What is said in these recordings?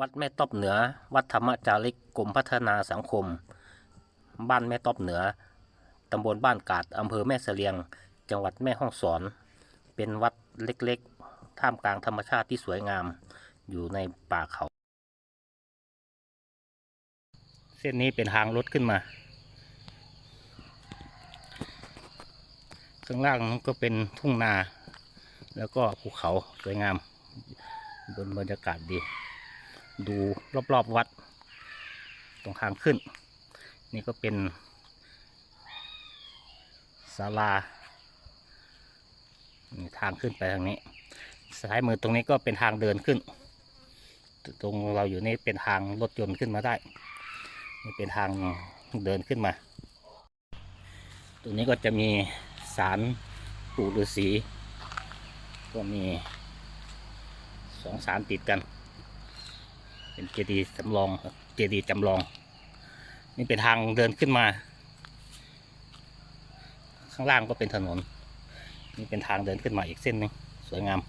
วัดแม่ตอบเหนือ วัดธรรมจาริกกรมพัฒนาสังคม บ้านแม่ตอบเหนือ ตำบลบ้านกาดอำเภอแม่เสลียง จังหวัดแม่ฮ่องสอน เป็นวัดเล็กๆ ท่ามกลางธรรมชาติที่สวยงาม อยู่ในป่าเขา เส้นนี้เป็นทางรถขึ้นมา ข้างล่างก็เป็นทุ่งนา แล้วก็ภูเขาสวยงามบนบรรยากาศดี ดูรอบๆวัด ตรงทางขึ้น นี่ก็เป็นศาลาทางขึ้นไปทางนี้ซ้ายมือตรงนี้ก็เป็นทางเดินขึ้น ตรงเราอยู่นี่เป็นทางรถยนต์ขึ้นมาได้นี่เป็นทางเดินขึ้นมา ตรงนี้ก็จะมีศาลปู่ฤาษีก็มีสองศาลติดกัน เป็นเจดีย์จำลองเจดีย์จำลอง นี่เป็นทางเดินขึ้นมา ข้างล่างก็เป็นถนน นี่เป็นทางเดินขึ้นมาอีกเส้นหนึ่งสวยงาม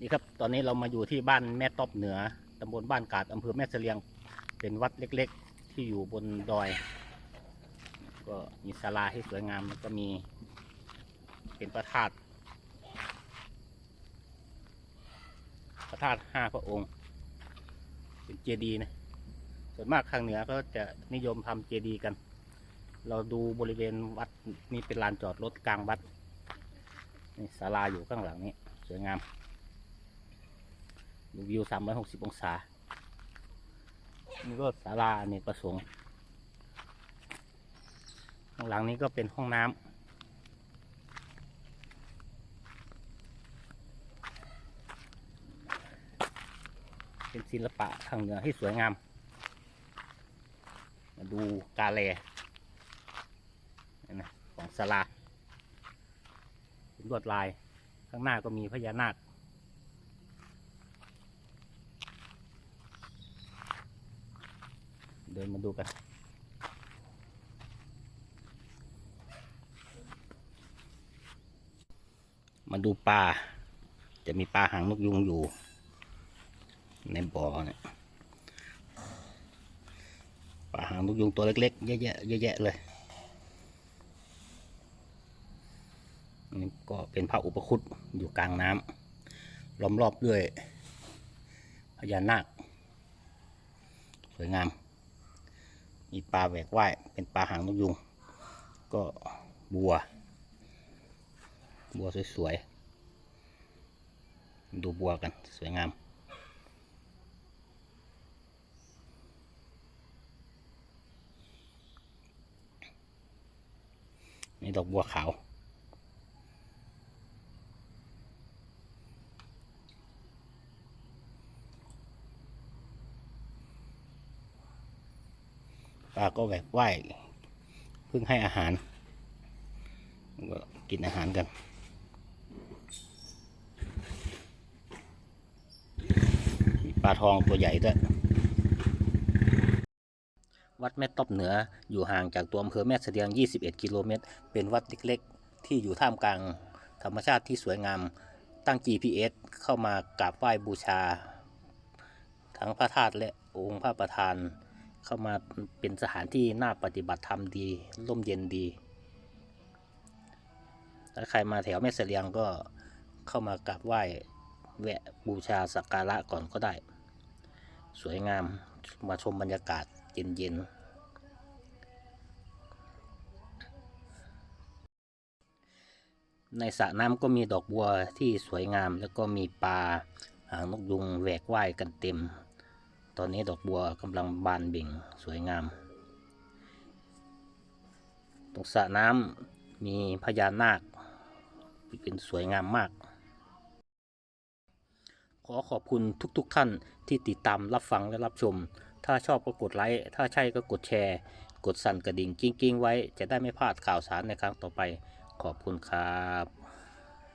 นี่ครับตอนนี้เรามาอยู่ที่บ้านแม่ตอบเหนือตำบลบ้านกาดอำเภอแม่เสลียง เป็นวัดเล็กๆ ที่อยู่บนดอย ก็มีศาลาที่สวยงามแล้วก็มีเป็นพระธาตุพระ ธาตุห้าพระองค์ เป็นเจดีย์นะ ส่วนมากทางเหนือก็จะนิยมทำเจดีย์กัน เราดูบริเวณวัดนี่เป็นลานจอดรถกลางวัดนี่ศาลาอยู่ข้างหลังนี้สวยงามดูวิว360อยหกสิบองศา นี่ก็ศาลาเนกประสงค์ ข้างหลังนี้ก็เป็นห้องน้ำ เป็นศิลปะทางเหนือที่สวยงาม มาดูกาแลนไหมของศาลาเป็นลวดลายข้างหน้าก็มีพญานาคเดินมาดูกัน มาดูปลา จะมีปลาหางนกยุงอยู่ ในบ่อเนี่ยปลาหางนกยุงตัวเล็กๆเยอะแยะเยอะแยะเลยนี่ก็เป็นพระอุปคุตอยู่กลางน้ำล้อมรอบด้วยพญานาคสวยงาม มีปลาแหวกว่ายเป็นปลาหางนกยุง ก็บัว บัวสวยๆ ดูบัวกันสวยงาม นี่ดอกบัวขาว ปลาก็แหวกว่ายเพิ่งให้อาหาร ก็กินอาหารกันมีปลาทองตัวใหญ่ด้วย วัดแม่ตบเหนืออยู่ห่างจากตัวอำเภอแม่เสลียง 21 กิโลเมตร เป็นวัดเล็กๆ ที่อยู่ท่ามกลางธรรมชาติที่สวยงาม ตั้ง GPS เข้ามากราบไหว้บูชา ทั้งพระธาตุและองค์พระประธาน เข้ามาเป็นสถานที่น่าปฏิบัติธรรมดี ร่มเย็นดี ถ้าใครมาแถวแม่เสลียงก็เข้ามากราบไหว้แวะบูชาสักการะก่อนก็ได้ สวยงามมาชมบรรยากาศ เย็นๆในสระน้ำก็มีดอกบัวที่สวยงาม แล้วก็มีปลาหางนกยุงแหวกว่ายกันเต็ม ตอนนี้ดอกบัวกำลังบานเบ่งสวยงาม ตรงสระน้ำมีพญานาคเป็นสวยงามมาก ขอขอบคุณทุกๆทท่านที่ติดตามรับฟังและรับชม ถ้าชอบก็กดไลค์ ถ้าใช่ก็กดแชร์ กดสั่นกระดิ่งกิ้งๆ ไว้ จะได้ไม่พลาดข่าวสารในครั้งต่อไป ขอบคุณครับ